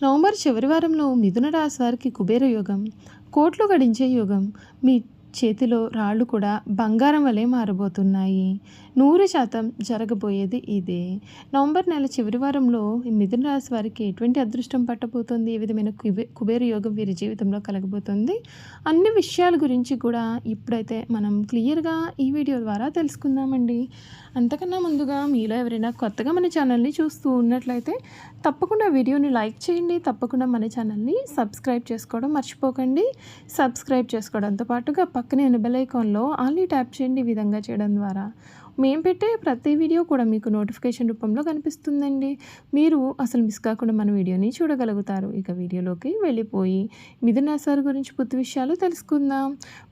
November చివరి వారంలో మిథున రాశి వారికి కుబేర యోగం కోట్లు గడించే యోగం మీ చేతిలో రాళ్ళు కూడా బంగారం వలె మారబోతున్నాయి. నూరు శాతం జరగబోయేది ఇదే. నవంబర్ నెల చివరి వారంలో మిథున రాశి వారికి ఎటువంటి అదృష్టం పట్టబోతుంది? ఏ విధమైన కుబే కుబేర యోగం వీరి జీవితంలో కలగబోతుంది? అన్ని విషయాల గురించి కూడా ఇప్పుడైతే మనం క్లియర్గా ఈ వీడియో ద్వారా తెలుసుకుందామండి. అంతకన్నా ముందుగా మీలో ఎవరైనా కొత్తగా మన ఛానల్ని చూస్తూ ఉన్నట్లయితే తప్పకుండా వీడియోని లైక్ చేయండి. తప్పకుండా మన ఛానల్ని సబ్స్క్రైబ్ చేసుకోవడం మర్చిపోకండి. సబ్స్క్రైబ్ చేసుకోవడంతో పాటుగా పక్కనే బెల్ ఐకాన్లో ఆన్లీ ట్యాప్ చేయండి ఈ విధంగా చేయడం ద్వారా. మేము పెట్టే ప్రతి వీడియో కూడా మీకు నోటిఫికేషన్ రూపంలో కనిపిస్తుందండి. మీరు అసలు మిస్ కాకుండా మన వీడియోని చూడగలుగుతారు. ఇక వీడియోలోకి వెళ్ళిపోయి మిథునాసారు గురించి పూర్తి విషయాలు తెలుసుకుందాం.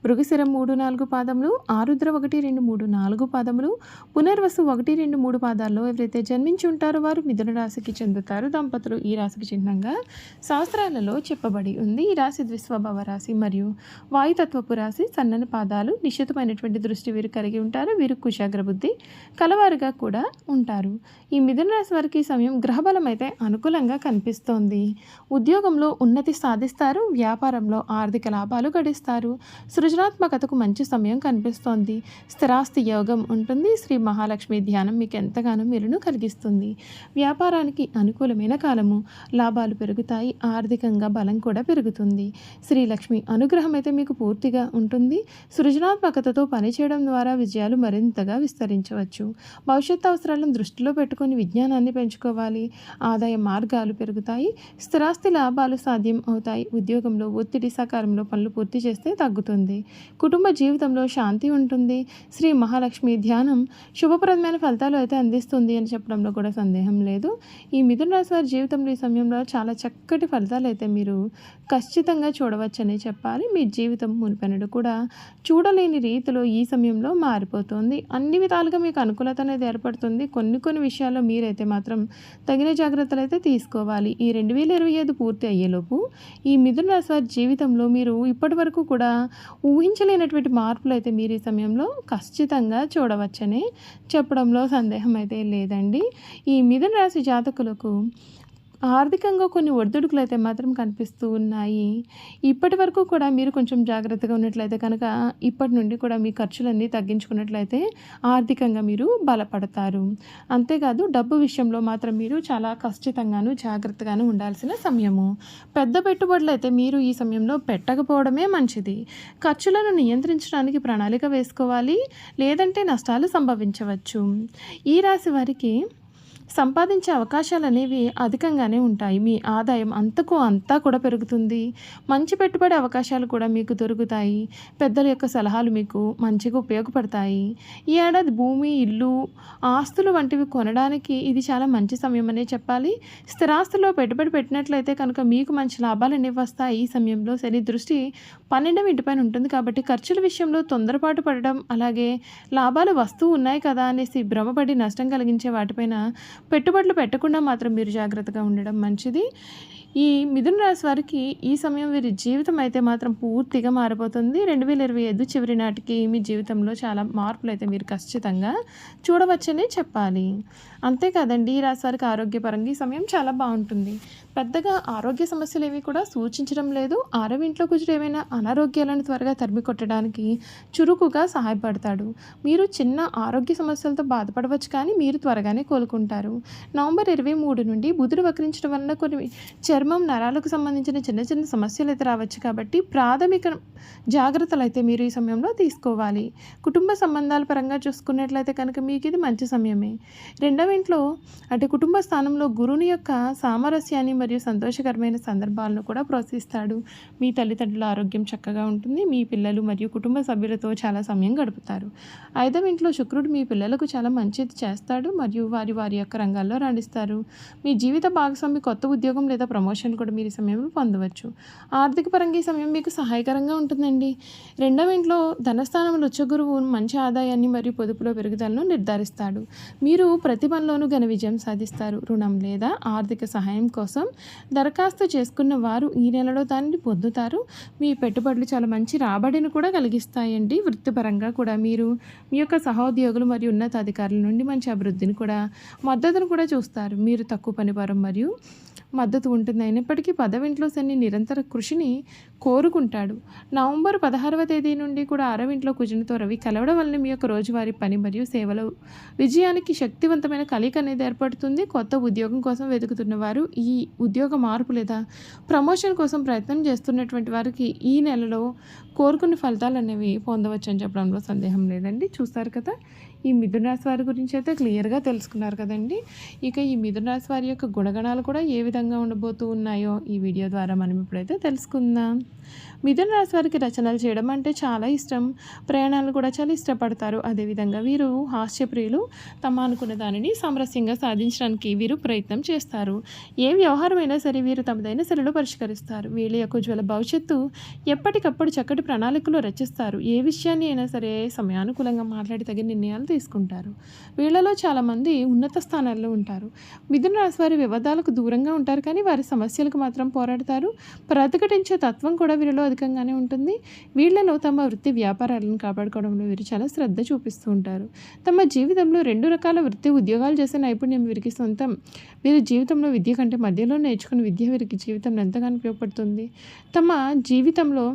మృగశిర మూడు నాలుగు పాదములు ఆరుద్ర ఒకటి రెండు మూడు నాలుగు పాదములు పునర్వసు ఒకటి రెండు మూడు పాదాల్లో ఎవరైతే జన్మించి ఉంటారో వారు మిథున రాశికి చెందుతారు. దంపతులు ఈ రాశికి చిహ్నంగా శాస్త్రాలలో చెప్పబడి ఉంది. ఈ రాశి ద్విస్వభావ రాశి మరియు వాయుతత్వపు రాశి సన్నని పాదాలు నిశ్చితమైనటువంటి దృష్టి వీరు కలిగి ఉంటారు. వీరు కుశాగ్ర కొద్దీ కలవారుగా కూడా ఉంటారు. ఈ మిథున రాశి వారికి ఈ సమయం గ్రహబలం అయితే అనుకూలంగా కనిపిస్తోంది. ఉద్యోగంలో ఉన్నతి సాధిస్తారు వ్యాపారంలో ఆర్థిక లాభాలు గడిస్తారు. సృజనాత్మకతకు మంచి సమయం కనిపిస్తోంది. స్థిరాస్తి యోగం ఉంటుంది. శ్రీ మహాలక్ష్మి ధ్యానం మీకు ఎంతగానో మీరును కలిగిస్తుంది. వ్యాపారానికి అనుకూలమైన కాలము. లాభాలు పెరుగుతాయి. ఆర్థికంగా బలం కూడా పెరుగుతుంది. శ్రీలక్ష్మి అనుగ్రహం అయితే మీకు పూర్తిగా ఉంటుంది. సృజనాత్మకతతో పనిచేయడం ద్వారా విజయాలు మరింతగా విస్తరించవచ్చు. భవిష్యత్ అవసరాలను దృష్టిలో పెట్టుకొని విజ్ఞానాన్ని పెంచుకోవాలి. ఆదాయ మార్గాలు పెరుగుతాయి. స్థిరాస్తి లాభాలు సాధ్యం అవుతాయి. ఉద్యోగంలో ఒత్తిడి సకాలంలో పనులు పూర్తి చేస్తే తగ్గుతుంది. కుటుంబ జీవితంలో శాంతి ఉంటుంది. శ్రీ మహాలక్ష్మి ధ్యానం శుభప్రదమైన ఫలితాలు అయితే అందిస్తుంది అని చెప్పడంలో కూడా సందేహం లేదు. ఈ మిథున రాశి వారి జీవితంలో ఈ సమయంలో చాలా చక్కటి ఫలితాలు అయితే మీరు ఖచ్చితంగా చూడవచ్చని చెప్పాలి. మీ జీవితం మునిపెనడు కూడా చూడలేని రీతిలో ఈ సమయంలో మారిపోతుంది. అన్ని విధాలుగా మీకు అనుకూలత అనేది ఏర్పడుతుంది. కొన్ని కొన్ని విషయాల్లో మీరైతే మాత్రం తగిన జాగ్రత్తలు అయితే తీసుకోవాలి. ఈ రెండు వేల ఇరవై ఐదు పూర్తి అయ్యేలోపు ఈ మిథున రాశి వారి జీవితంలో మీరు ఇప్పటి వరకు కూడా ఊహించలేనటువంటి మార్పులు అయితే మీరు ఈ సమయంలో ఖచ్చితంగా చూడవచ్చని చెప్పడంలో సందేహం అయితే లేదండి. ఈ మిథున రాశి జాతకులకు ఆర్థికంగా కొన్ని ఒడిదుడుకులు అయితే మాత్రం కనిపిస్తూ ఉన్నాయి. ఇప్పటి వరకు కూడా మీరు కొంచెం జాగ్రత్తగా ఉన్నట్లయితే కనుక ఇప్పటి నుండి కూడా మీ ఖర్చులన్నీ తగ్గించుకున్నట్లయితే ఆర్థికంగా మీరు బలపడతారు. అంతేకాదు డబ్బు విషయంలో మాత్రం మీరు చాలా ఖచ్చితంగాను జాగ్రత్తగాను ఉండాల్సిన సమయము. పెద్ద పెట్టుబడులు అయితే మీరు ఈ సమయంలో పెట్టకపోవడమే మంచిది. ఖర్చులను నియంత్రించడానికి ప్రణాళిక వేసుకోవాలి. లేదంటే నష్టాలు సంభవించవచ్చు. ఈ రాశి వారికి సంపాదించే అవకాశాలు అనేవి అధికంగానే ఉంటాయి. మీ ఆదాయం అంతకు అంతా కూడా పెరుగుతుంది. మంచి పెట్టుబడి అవకాశాలు కూడా మీకు దొరుకుతాయి. పెద్దల యొక్క సలహాలు మీకు మంచిగా ఉపయోగపడతాయి. ఈ ఏడాది భూమి ఇల్లు ఆస్తులు వంటివి కొనడానికి ఇది చాలా మంచి సమయం అనే చెప్పాలి. స్థిరాస్తుల్లో పెట్టుబడి పెట్టినట్లయితే కనుక మీకు మంచి లాభాలు అనేవి వస్తాయి. ఈ సమయంలో శని దృష్టి పన్నెండవ ఇంటిపైన ఉంటుంది కాబట్టి ఖర్చుల విషయంలో తొందరపాటు పడడం అలాగే లాభాలు వస్తూ ఉన్నాయి కదా అనేసి భ్రమపడి నష్టం కలిగించే వాటిపైన పెట్టుబడులు పెట్టకుండా మాత్రం మీరు జాగ్రత్తగా ఉండడం మంచిది. ఈ మిథున రాశి వారికి ఈ సమయం వీరి జీవితం అయితే మాత్రం పూర్తిగా మారిపోతుంది. రెండు వేల ఇరవై ఐదు చివరి నాటికి మీ జీవితంలో చాలా మార్పులు అయితే మీరు ఖచ్చితంగా చూడవచ్చని చెప్పాలి. అంతేకాదండి ఈ రాశి వారికి ఆరోగ్యపరంగా ఈ సమయం చాలా బాగుంటుంది. పెద్దగా ఆరోగ్య సమస్యలు ఏవి కూడా సూచించడం లేదు. ఆరవ ఇంట్లో కూర్చుని ఏమైనా అనారోగ్యాలను త్వరగా తరిమి కొట్టడానికి చురుకుగా సహాయపడతాడు. మీరు చిన్న ఆరోగ్య సమస్యలతో బాధపడవచ్చు కానీ మీరు త్వరగానే కోలుకుంటారు. నవంబర్ ఇరవై మూడు నుండి బుధుడు వక్రించడం వలన కొన్ని చర్మం నరాలకు సంబంధించిన చిన్న చిన్న సమస్యలు అయితే రావచ్చు కాబట్టి ప్రాథమిక జాగ్రత్తలు అయితే మీరు ఈ సమయంలో తీసుకోవాలి. కుటుంబ సంబంధాల పరంగా చూసుకున్నట్లయితే కనుక మీకు ఇది మంచి సమయమే. రెండవ ఇంట్లో అంటే కుటుంబ స్థానంలో గురువుని యొక్క సామరస్యాన్ని మరియు సంతోషకరమైన సందర్భాలను కూడా ప్రోత్సహిస్తాడు. మీ తల్లిదండ్రుల ఆరోగ్యం చక్కగా ఉంటుంది. మీ పిల్లలు మరియు కుటుంబ సభ్యులతో చాలా సమయం గడుపుతారు. ఐదవ ఇంట్లో శుక్రుడు మీ పిల్లలకు చాలా మంచిది చేస్తాడు మరియు వారి వారి యొక్క రంగాల్లో రాణిస్తారు. మీ జీవిత భాగస్వామి కొత్త ఉద్యోగం లేదా ప్రమోషన్ కూడా మీరు ఈ సమయంలో పొందవచ్చు. ఆర్థిక పరంగా ఈ సమయం మీకు సహాయకరంగా ఉంటుందండి. రెండవ ఇంట్లో ధనస్థానంలో ఉచ్చగురువు మంచి ఆదాయాన్ని మరియు పొదుపులో పెరుగుదలను నిర్ధారిస్తాడు. మీరు ప్రతి పనిలోనూ ఘన విజయం సాధిస్తారు. రుణం లేదా ఆర్థిక సహాయం కోసం దరఖాస్తు చేసుకున్న వారు ఈ నెలలో దానిని పొందుతారు. మీ పెట్టుబడులు చాలా మంచి రాబడిని కూడా కలిగిస్తాయండి. వృత్తిపరంగా కూడా మీరు మీ యొక్క సహోద్యోగులు మరియు ఉన్నతాధికారుల నుండి మంచి అభివృద్ధిని కూడా మద్దతును కూడా చూస్తారు. మీరు తక్కువ పనిభారం మరియు మద్దతు ఉంటుంది అయినప్పటికీ పదవింట్లో శని నిరంతర కృషిని కోరుకుంటాడు. నవంబర్ పదహారవ తేదీ నుండి కూడా ఆరవింట్లో కుజునితో రవి కలవడం వలన మీ యొక్క రోజువారీ పని మరియు సేవలు విజయానికి శక్తివంతమైన కలిక అనేది ఏర్పడుతుంది. కొత్త ఉద్యోగం కోసం వెతుకుతున్న వారు ఈ ఉద్యోగ మార్పు లేదా ప్రమోషన్ కోసం ప్రయత్నం చేస్తున్నటువంటి వారికి ఈ నెలలో కోరుకున్న ఫలితాలు అనేవి పొందవచ్చు అని చెప్పడంలో సందేహం లేదండి. చూస్తారు కదా ఈ మిథున రాశి వారి గురించి అయితే క్లియర్గా తెలుసుకున్నారు కదండి. ఇక ఈ మిథున రాశి వారి యొక్క గుణగణాలు కూడా ఏ విధంగా ఉండబోతూ ఉన్నాయో ఈ వీడియో ద్వారా మనం ఇప్పుడైతే తెలుసుకుందాం. మిథున రాశి వారికి రచనలు చేయడం అంటే చాలా ఇష్టం. ప్రయాణాలు కూడా చాలా ఇష్టపడతారు. అదేవిధంగా వీరు హాస్యప్రియులు. తమ అనుకున్న దానిని సామరస్యంగా సాధించడానికి వీరు ప్రయత్నం చేస్తారు. ఏ వ్యవహారమైనా సరే వీరు తమదైన శైలిలో పరిష్కరిస్తారు. వీళ్ళ యొక్క ఉజ్వల భవిష్యత్తు ఎప్పటికప్పుడు చక్కటి ప్రణాళికలు రచిస్తారు. ఏ విషయాన్ని అయినా సరే సమయానుకూలంగా మాట్లాడి తగిన నిర్ణయాలు తీసుకుంటారు. వీళ్ళలో చాలామంది ఉన్నత స్థానాల్లో ఉంటారు. మిథున రాశి వారి వివాదాలకు దూరంగా ఉంటారు కానీ వారి సమస్యలకు మాత్రం పోరాడతారు. ప్రతిఘటించే తత్వం కూడా వీరిలో అధికంగానే ఉంటుంది. వీళ్ళలో తమ వృత్తి వ్యాపారాలను కాపాడుకోవడంలో వీరు చాలా శ్రద్ధ చూపిస్తూ ఉంటారు. తమ జీవితంలో రెండు రకాల వృత్తి ఉద్యోగాలు చేసే నైపుణ్యం వీరికి సొంతం. వీరి జీవితంలో విద్య కంటే మధ్యలో నేర్చుకున్న విద్య వీరికి జీవితంలో ఎంతగానో ఉపయోగపడుతుంది. తమ జీవితంలో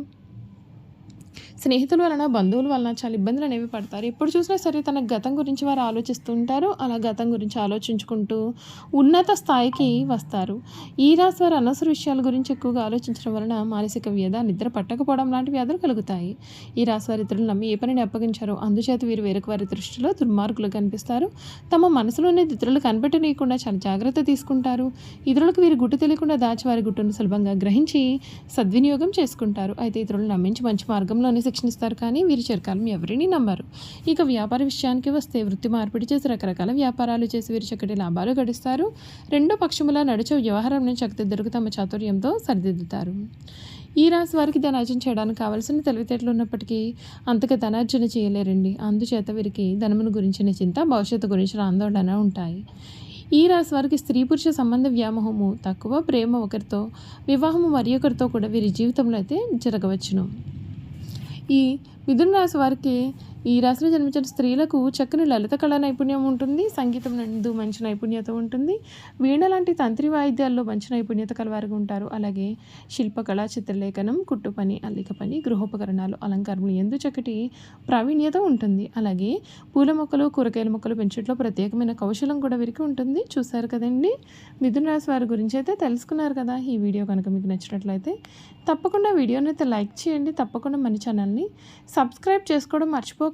స్నేహితుల వలన బంధువుల వలన చాలా ఇబ్బందులు అనేవి పడతారు. ఎప్పుడు చూసినా సరే తన గతం గురించి వారు ఆలోచిస్తూ ఉంటారు అలా గతం గురించి ఆలోచించుకుంటూ ఉన్నత స్థాయికి వస్తారు. ఈ రాశి వారు అనవసర విషయాల గురించి ఎక్కువగా ఆలోచించడం వలన మానసిక వ్యధ నిద్ర పట్టకపోవడం లాంటి వ్యాధులు కలుగుతాయి. ఈ రాశి వారి ఇతరులు నమ్మి ఏ పనిని అప్పగించారో అందుచేత వీరు వేరొక వారి దృష్టిలో దుర్మార్గులు కనిపిస్తారు. తమ మనసులోనే ఇతరులు కనిపెట్టనీయకుండా చాలా జాగ్రత్త తీసుకుంటారు. ఇతరులకు వీరు గుట్టు తెలియకుండా దాచి వారి గుట్టును సులభంగా గ్రహించి సద్వినియోగం చేసుకుంటారు. అయితే ఇతరులు నమ్మించి మంచి మార్గంలోనే శిక్షణిస్తారు కానీ వీరి చిరకాలం ఎవరిని నమ్మరు. ఇక వ్యాపార విషయానికి వస్తే వృత్తి మార్పిడి చేసి రకరకాల వ్యాపారాలు చేసి వీరు చక్కటి లాభాలు గడిస్తారు. రెండో పక్షములా నడిచే వ్యవహారం చక్కదిద్దరుకు తమ చాతుర్యంతో సరిదిద్దుతారు. ఈ రాశి వారికి ధనార్జన చేయడానికి కావాల్సిన తెలివితేటలు ఉన్నప్పటికీ అంతగా ధనార్జన చేయలేరండి. అందుచేత వీరికి ధనమును గురించిన చింత భవిష్యత్తు గురించిన ఆందోళన ఉంటాయి. ఈ రాశి వారికి స్త్రీ పురుష సంబంధ వ్యామోహము తక్కువ ప్రేమ ఒకరితో వివాహము మరి ఒకరితో కూడా వీరి జీవితంలో అయితే జరగవచ్చును. ఈ మిథున రాశి వారికి ఈ రాశిలో జన్మించిన స్త్రీలకు చక్కని లలిత కళా నైపుణ్యం ఉంటుంది సంగీతం నందు మంచి నైపుణ్యత ఉంటుంది వీణ లాంటి తంత్రి వాయిద్యాల్లో మంచి నైపుణ్యత కలవారుగా ఉంటారు. అలాగే శిల్పకళ చిత్రలేఖనం కుట్టు పని అల్లిక పని గృహోపకరణాలు అలంకారములు ఎందు చక్కటి ప్రావీణ్యత ఉంటుంది. అలాగే పూల మొక్కలు కూరగాయల మొక్కలు పెంచట్లో ప్రత్యేకమైన కౌశలం కూడా వీరికి ఉంటుంది. చూశారు కదండి? మిథున రాశి వారి గురించి అయితే తెలుసుకున్నారు కదా. ఈ వీడియో కనుక మీకు నచ్చినట్లయితే తప్పకుండా వీడియోని అయితే లైక్ చేయండి. తప్పకుండా మన ఛానల్ని సబ్స్క్రైబ్ చేసుకోవడం మర్చిపోక